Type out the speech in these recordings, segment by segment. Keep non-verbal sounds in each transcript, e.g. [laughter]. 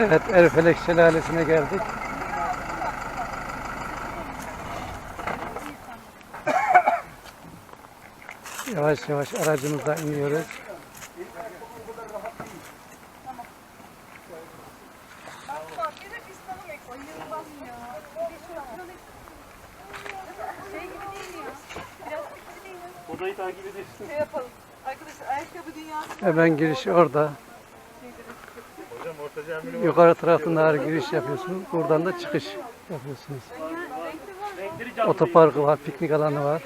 Evet, Erfelek Şelalesi'ne geldik. Yavaş yavaş aracımıza iniyoruz. Odayı takip edersin. Şey yapalım. Arkadaşlar ayakkabı dünyası Hemen giriş orada. Hocam orta caminin Yukarı tarafından ağır giriş yapıyorsunuz. Buradan da çıkış yapıyorsunuz. Otoparkı var, piknik alanı var.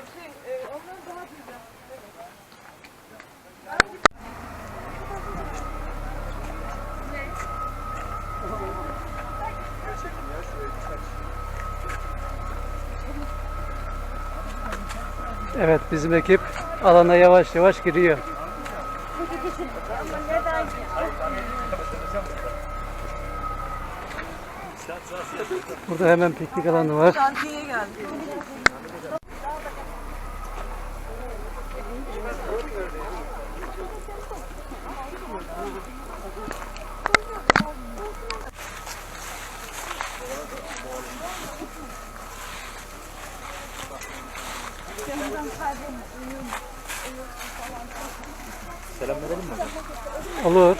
Evet, bizim ekip alana yavaş yavaş giriyor. Burada hemen piknik alanı var. Şantiyeye geldi. Selam verelim mi? Olur.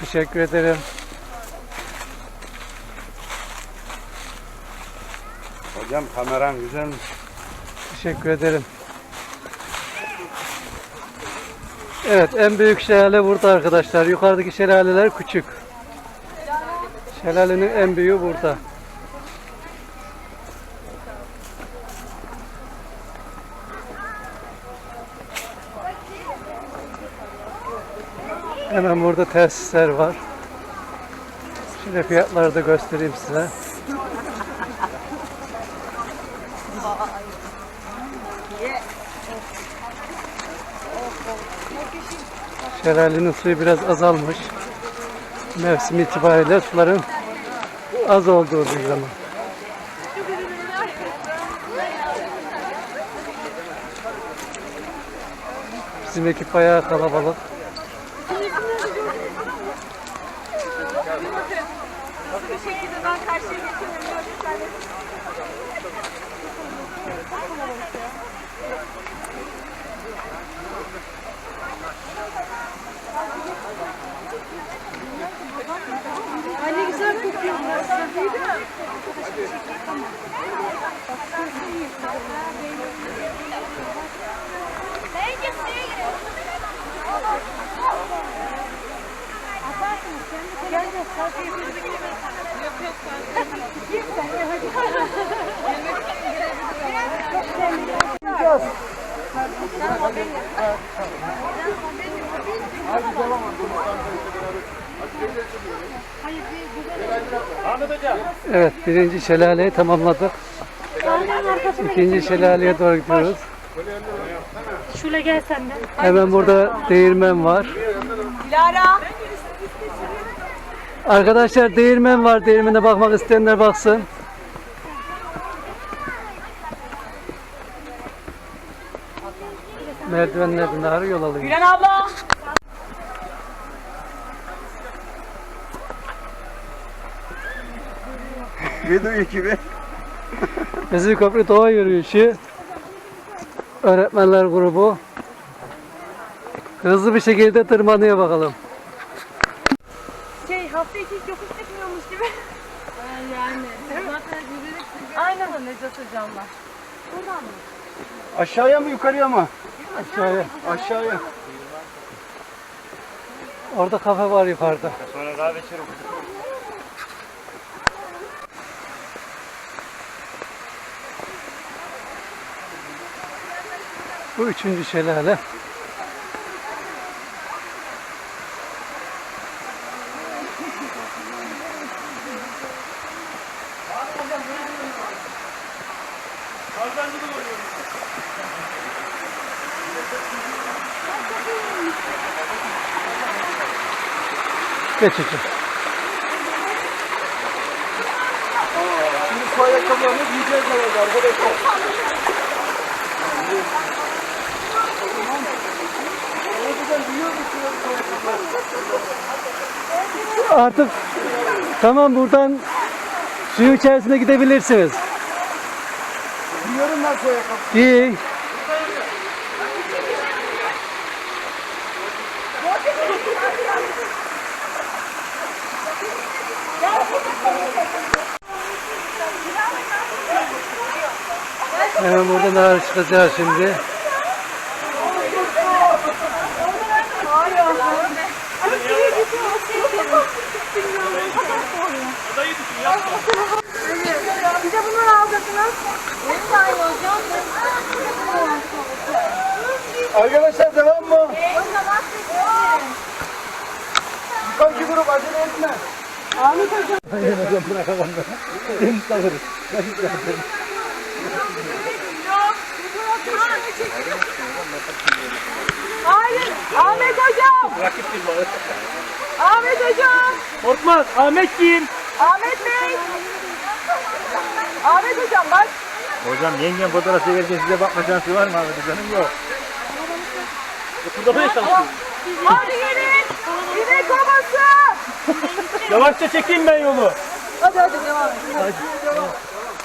Teşekkür ederim. Hocam kameran güzelmiş. Teşekkür ederim. Evet, en büyük şelale burada arkadaşlar. Yukarıdaki şelaleler küçük. Şelalenin en büyüğü burada. Hemen burada tesisler var. Şimdi fiyatları da göstereyim size. Şelalenin suyu biraz azalmış. Mevsim itibariyle suların az olduğu bir zaman. Bizim ekip bayağı kalabalık. Bu şekilde ben karşıya geçemiyorum. Ay ne güzel kokuyor. Değil mi? Gel gel selfie yapıyoruz. Yok yok ben. Gir sen ya hadi. Girmek için girebiliriz. Ahmet hocam. Evet birinci şelaleyi tamamladık. İkinci şelaleye doğru gidiyoruz. Şule gel sen de. Hemen burada değirmen var. Dilara. Arkadaşlar değirmen var. Değirmene bakmak isteyenler baksın. Merdivenlerden ağrı yol alıyor. Gülen abla. Video ekibi. Vezir Köprü Doğa Yürüyüşü Öğretmenler Grubu Hızlı bir şekilde tırmanıyor bakalım. Hiç yokuş çıkmıyormuş gibi. yani. Zaten yürüyerek Aynen o Necat hocamla. Buradan mı? Aşağıya mı yukarıya mı? Aşağıya. Aşağıya. Orada kafe var yukarıda. Sonra kahve içerim. Bu üçüncü şelale. Geçici. Şimdi bu ayakkabılarını giyeceğiz herhalde arkadaşlar. Artık tamam buradan suyun içerisine gidebilirsiniz. Biliyorum ben soya kapı. Giy. Hemen buradan ağır çıkacağız şimdi. Bir de alacaksınız. Bir saniye hocam. Arkadaşlar devam mı? Hocam. Yukarıki grup acele etme. Hayır. Ahmet hocam. Rakip bir balık. Ahmet hocam. Korkmaz. Ahmet kim? Ahmet Bey. Ahmet hocam bak. Hocam yengem fotoğraf çekerken size bakma şansı var mı Ahmet Hoca'nın? Yok. Burada böyle çalışıyor. Hadi gelin. Yine kovası. Yavaşça çekeyim ben yolu. Hadi hadi devam et.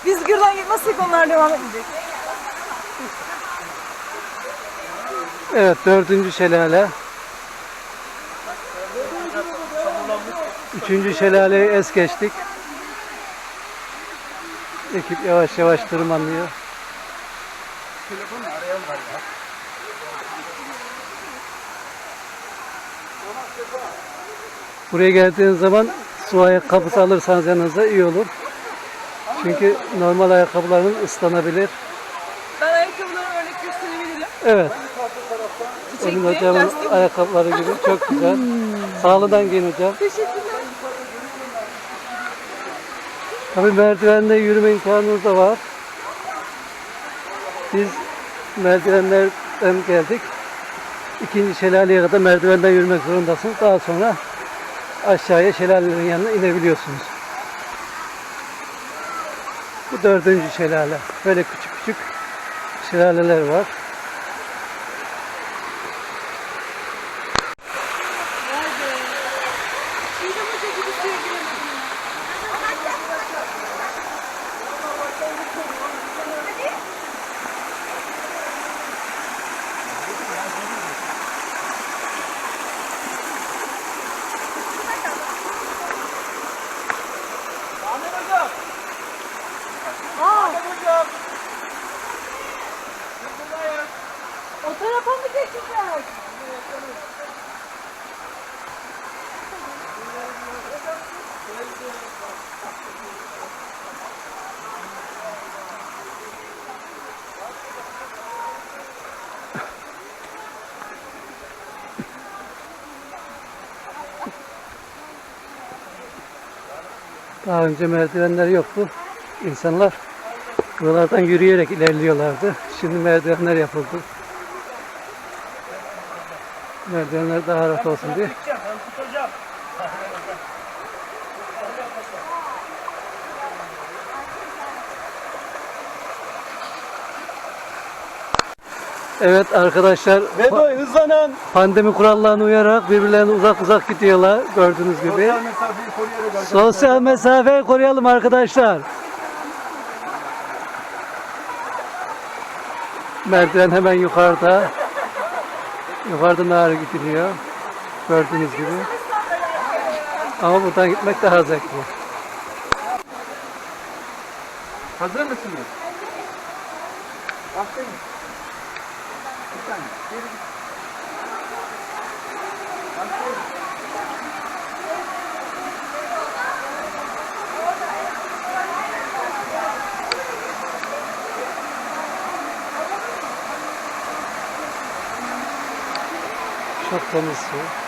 Biz gırdan gitmezsek onlar devam edecek. Evet dördüncü şelale. Üçüncü şelaleyi es geçtik. Ekip yavaş yavaş tırmanıyor. Buraya geldiğiniz zaman su ayakkabısı alırsanız yanınıza iyi olur. Çünkü normal ayakkabıların ıslanabilir. Ben ayakkabılarımı örnek gösterebilirim. Evet. Emin hocamın lastik. ayakkabıları gibi çok güzel. Sağlıdan giyin hocam. Teşekkürler. Tabii merdivende yürüme imkanımız da var. Biz merdivenlerden geldik. İkinci şelaleye kadar merdivenden yürümek zorundasınız. Daha sonra aşağıya şelalelerin yanına inebiliyorsunuz. Bu dördüncü şelale. Böyle küçük küçük şelaleler var. Daha önce merdivenler yoktu. İnsanlar buralardan yürüyerek ilerliyorlardı. Şimdi merdivenler yapıldı. Merdivenler daha rahat olsun diye. Evet arkadaşlar Bedoy hızlanın. pandemi kurallarına uyarak birbirlerine uzak uzak gidiyorlar gördüğünüz gibi. Sosyal mesafeyi koruyarak arkadaşlar. Sosyal mesafeyi koruyalım arkadaşlar. Merdiven hemen yukarıda. Yukarıdan ağrı gidiliyor. Gördüğünüz gibi. Ama buradan gitmek daha zevkli. Hazır mısınız? Başlayın. Başlayın. Çok temiz su.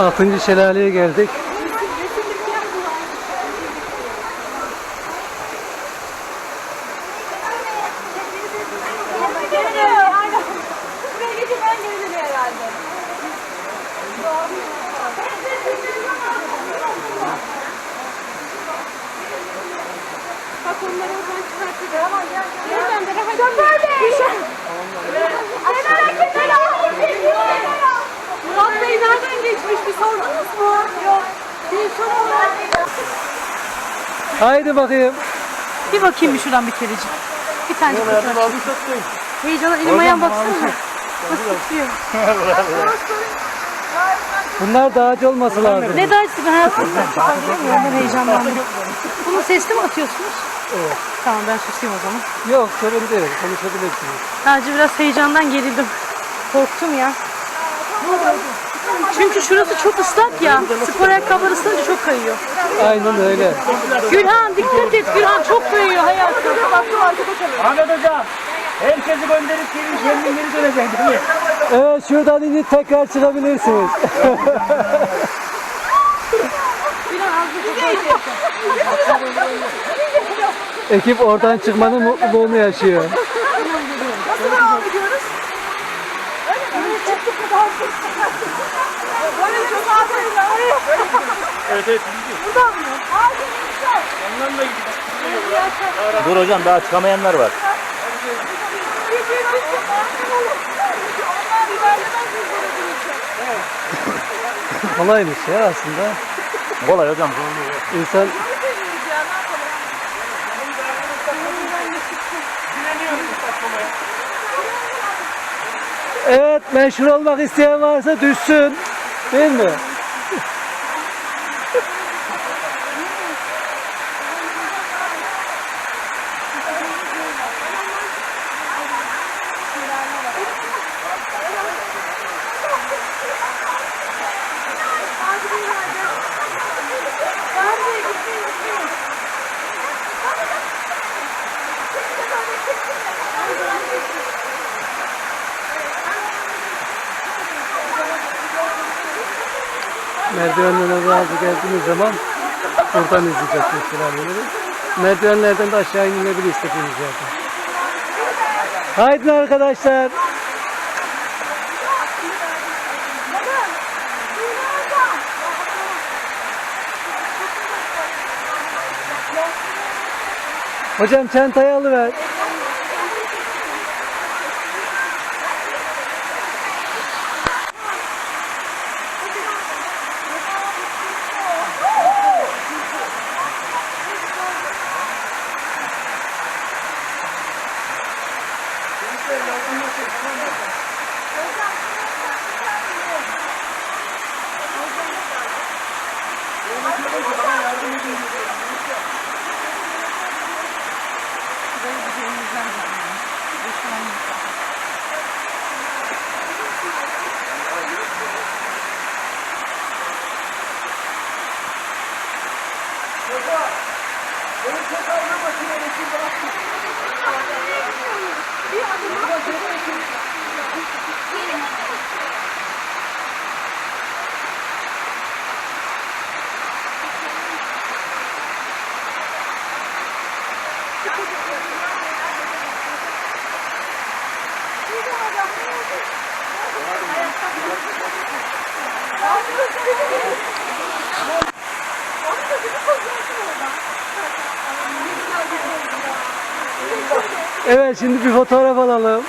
Altıncı şelaleye geldik. Geri dönüyor. Aynen. Buraya geçip ben geri dönüyor herhalde. Bak onları oradan çıkartacağım. Tamam gel. Geri dön. Hadi. Şoför bey. Aşağıdaki bela. Murat Bey nereden geçmiş? Bir sordunuz mu? Yok. Bir sorun Haydi bakayım. Bir bakayım bir şuradan bir kerecik. Bir tane fotoğraf. Heyecana elim ayağım baksana. Nasıl tutuyor? [laughs] Bunlar dağcı olması lazım. Ne daha ben hayatımda fazla bilmiyorum. Ben heyecanlandım. Bunu sesli mi atıyorsunuz? Evet. Tamam ben susayım o zaman. Yok sorun değil. Konuşabilirsiniz. Sadece biraz heyecandan gerildim. Korktum ya. Çünkü şurası çok ıslak ya. Spor ayakkabılar ıslanınca çok kayıyor. Aynen öyle. Gülhan dikkat et. Gülhan çok kayıyor hayatım. Ahmet hocam. Herkesi gönderip geri kendin geri döneceksin değil mi? Evet şuradan inip tekrar çıkabilirsiniz. [laughs] Ekip oradan çıkmanın mutluluğunu yaşıyor. Nasıl devam ediyoruz? Öyle mi? Çıktık mı daha Böyle çok aferin. Evet evet. gidiyor. Buradan mı? Aferin güzel. Ondan da gidiyor. Dur hocam daha çıkamayanlar var. Böyle durursa? Kolaymış ya aslında. Kolay hocam. İnsan Seviyoruz ya ne yapalım? Evet meşhur olmak isteyen varsa düşsün. Değil mi? Merdivenlerden razı geldiğiniz zaman buradan izleyeceksiniz şelaleleri. Merdivenlerden de aşağı inilebilir istediğiniz yerden. Haydi arkadaşlar. Hocam çantayı alıver. Çöpa! Benim çöpa ne makineye için bıraktım. Bir adım. Bir Evet şimdi bir fotoğraf alalım.